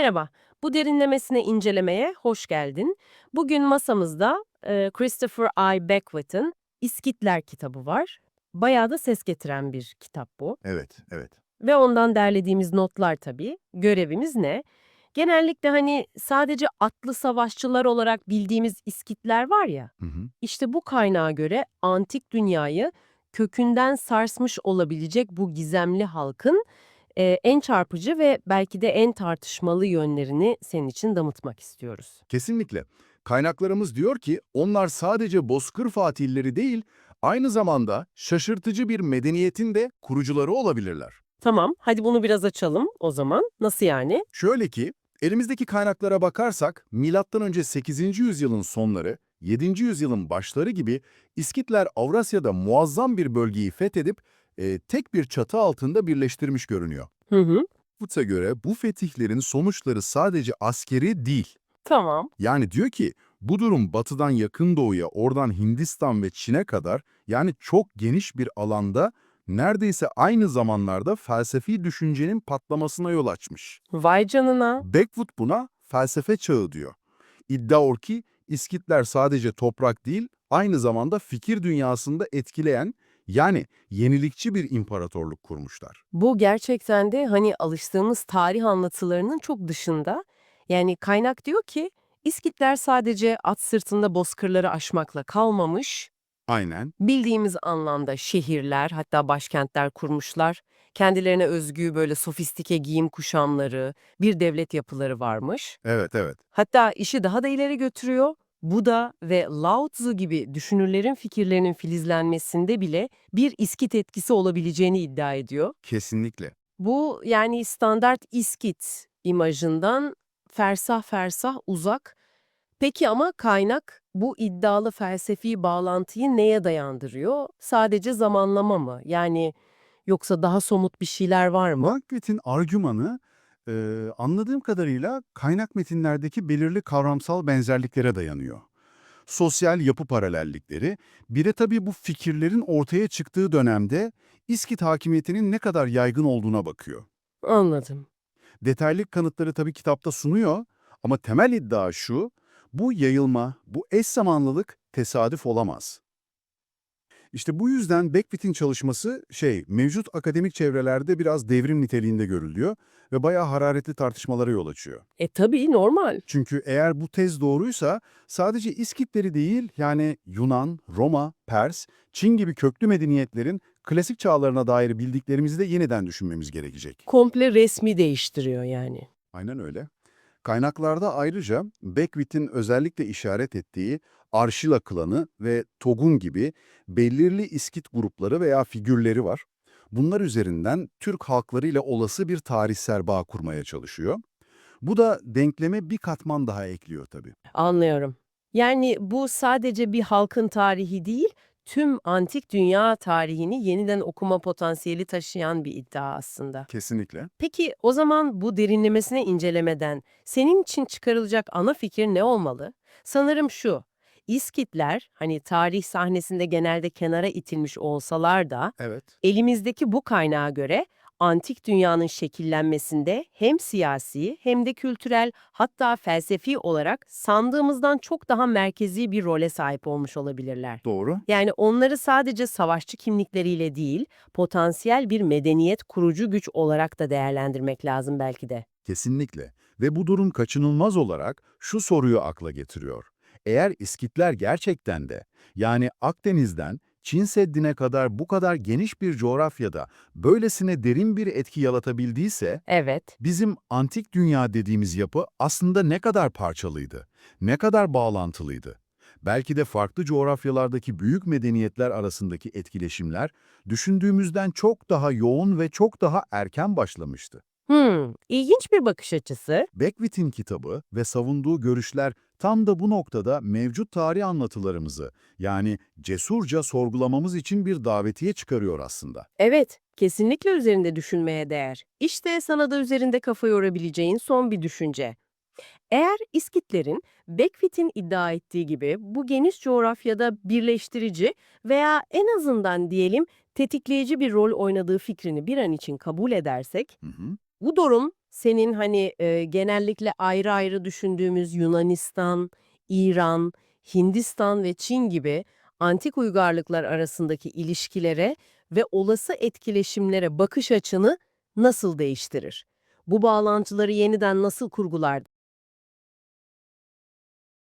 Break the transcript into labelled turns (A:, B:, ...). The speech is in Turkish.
A: Merhaba, bu derinlemesine incelemeye hoş geldin. Bugün masamızda e, Christopher I. Beckwith'in İskitler kitabı var. Bayağı da ses getiren bir kitap bu.
B: Evet, evet.
A: Ve ondan derlediğimiz notlar tabii. Görevimiz ne? Genellikle hani sadece atlı savaşçılar olarak bildiğimiz İskitler var ya,
B: Hı hı.
A: işte bu kaynağa göre antik dünyayı kökünden sarsmış olabilecek bu gizemli halkın e, en çarpıcı ve belki de en tartışmalı yönlerini senin için damıtmak istiyoruz.
B: Kesinlikle. Kaynaklarımız diyor ki onlar sadece bozkır fatihleri değil, aynı zamanda şaşırtıcı bir medeniyetin de kurucuları olabilirler.
A: Tamam, hadi bunu biraz açalım o zaman. Nasıl yani?
B: Şöyle ki, elimizdeki kaynaklara bakarsak M.Ö. 8. yüzyılın sonları, 7. yüzyılın başları gibi İskitler Avrasya'da muazzam bir bölgeyi fethedip e, tek bir çatı altında birleştirmiş görünüyor.
A: Hı hı.
B: Wood'a göre bu fetihlerin sonuçları sadece askeri değil,
A: Tamam.
B: Yani diyor ki bu durum batıdan yakın doğuya, oradan Hindistan ve Çin'e kadar yani çok geniş bir alanda neredeyse aynı zamanlarda felsefi düşüncenin patlamasına yol açmış.
A: Vay canına.
B: Beckwood buna felsefe çağı diyor. İddia o ki İskitler sadece toprak değil, aynı zamanda fikir dünyasında etkileyen yani yenilikçi bir imparatorluk kurmuşlar.
A: Bu gerçekten de hani alıştığımız tarih anlatılarının çok dışında. Yani kaynak diyor ki İskitler sadece at sırtında bozkırları aşmakla kalmamış,
B: Aynen.
A: bildiğimiz anlamda şehirler hatta başkentler kurmuşlar. Kendilerine özgü böyle sofistike giyim kuşamları, bir devlet yapıları varmış.
B: Evet, evet.
A: Hatta işi daha da ileri götürüyor. Buda ve Lao Tzu gibi düşünürlerin fikirlerinin filizlenmesinde bile bir İskit etkisi olabileceğini iddia ediyor.
B: Kesinlikle.
A: Bu yani standart İskit imajından fersah fersah uzak. Peki ama kaynak bu iddialı felsefi bağlantıyı neye dayandırıyor? Sadece zamanlama mı? Yani yoksa daha somut bir şeyler var mı?
B: Macbeth'in argümanı e, anladığım kadarıyla kaynak metinlerdeki belirli kavramsal benzerliklere dayanıyor. Sosyal yapı paralellikleri, bir de tabii bu fikirlerin ortaya çıktığı dönemde İskit hakimiyetinin ne kadar yaygın olduğuna bakıyor.
A: Anladım.
B: Detaylı kanıtları tabii kitapta sunuyor ama temel iddia şu, bu yayılma, bu eş zamanlılık tesadüf olamaz. İşte bu yüzden Beckwith'in çalışması şey, mevcut akademik çevrelerde biraz devrim niteliğinde görülüyor ve bayağı hararetli tartışmalara yol açıyor.
A: E tabii normal.
B: Çünkü eğer bu tez doğruysa sadece İskitleri değil yani Yunan, Roma, Pers, Çin gibi köklü medeniyetlerin klasik çağlarına dair bildiklerimizi de yeniden düşünmemiz gerekecek.
A: Komple resmi değiştiriyor yani.
B: Aynen öyle. Kaynaklarda ayrıca Beckwith'in özellikle işaret ettiği Arşila klanı ve Togun gibi belirli İskit grupları veya figürleri var. Bunlar üzerinden Türk halklarıyla olası bir tarihsel bağ kurmaya çalışıyor. Bu da denkleme bir katman daha ekliyor tabii.
A: Anlıyorum. Yani bu sadece bir halkın tarihi değil, tüm antik dünya tarihini yeniden okuma potansiyeli taşıyan bir iddia aslında.
B: Kesinlikle.
A: Peki o zaman bu derinlemesine incelemeden senin için çıkarılacak ana fikir ne olmalı? Sanırım şu. İskitler hani tarih sahnesinde genelde kenara itilmiş olsalar da
B: Evet.
A: elimizdeki bu kaynağa göre antik dünyanın şekillenmesinde hem siyasi hem de kültürel hatta felsefi olarak sandığımızdan çok daha merkezi bir role sahip olmuş olabilirler.
B: Doğru.
A: Yani onları sadece savaşçı kimlikleriyle değil, potansiyel bir medeniyet kurucu güç olarak da değerlendirmek lazım belki de.
B: Kesinlikle. Ve bu durum kaçınılmaz olarak şu soruyu akla getiriyor. Eğer İskitler gerçekten de yani Akdeniz'den Çin Seddi'ne kadar bu kadar geniş bir coğrafyada böylesine derin bir etki yaratabildiyse,
A: Evet.
B: bizim antik dünya dediğimiz yapı aslında ne kadar parçalıydı, ne kadar bağlantılıydı? Belki de farklı coğrafyalardaki büyük medeniyetler arasındaki etkileşimler düşündüğümüzden çok daha yoğun ve çok daha erken başlamıştı.
A: Hmm, ilginç bir bakış açısı.
B: Beckwith'in kitabı ve savunduğu görüşler tam da bu noktada mevcut tarih anlatılarımızı yani cesurca sorgulamamız için bir davetiye çıkarıyor aslında.
A: Evet, kesinlikle üzerinde düşünmeye değer. İşte sana da üzerinde kafa yorabileceğin son bir düşünce. Eğer İskitlerin Beckwith'in iddia ettiği gibi bu geniş coğrafyada birleştirici veya en azından diyelim tetikleyici bir rol oynadığı fikrini bir an için kabul edersek,
B: Hı hı.
A: Bu durum senin hani e, genellikle ayrı ayrı düşündüğümüz Yunanistan, İran, Hindistan ve Çin gibi antik uygarlıklar arasındaki ilişkilere ve olası etkileşimlere bakış açını nasıl değiştirir? Bu bağlantıları yeniden nasıl kurgular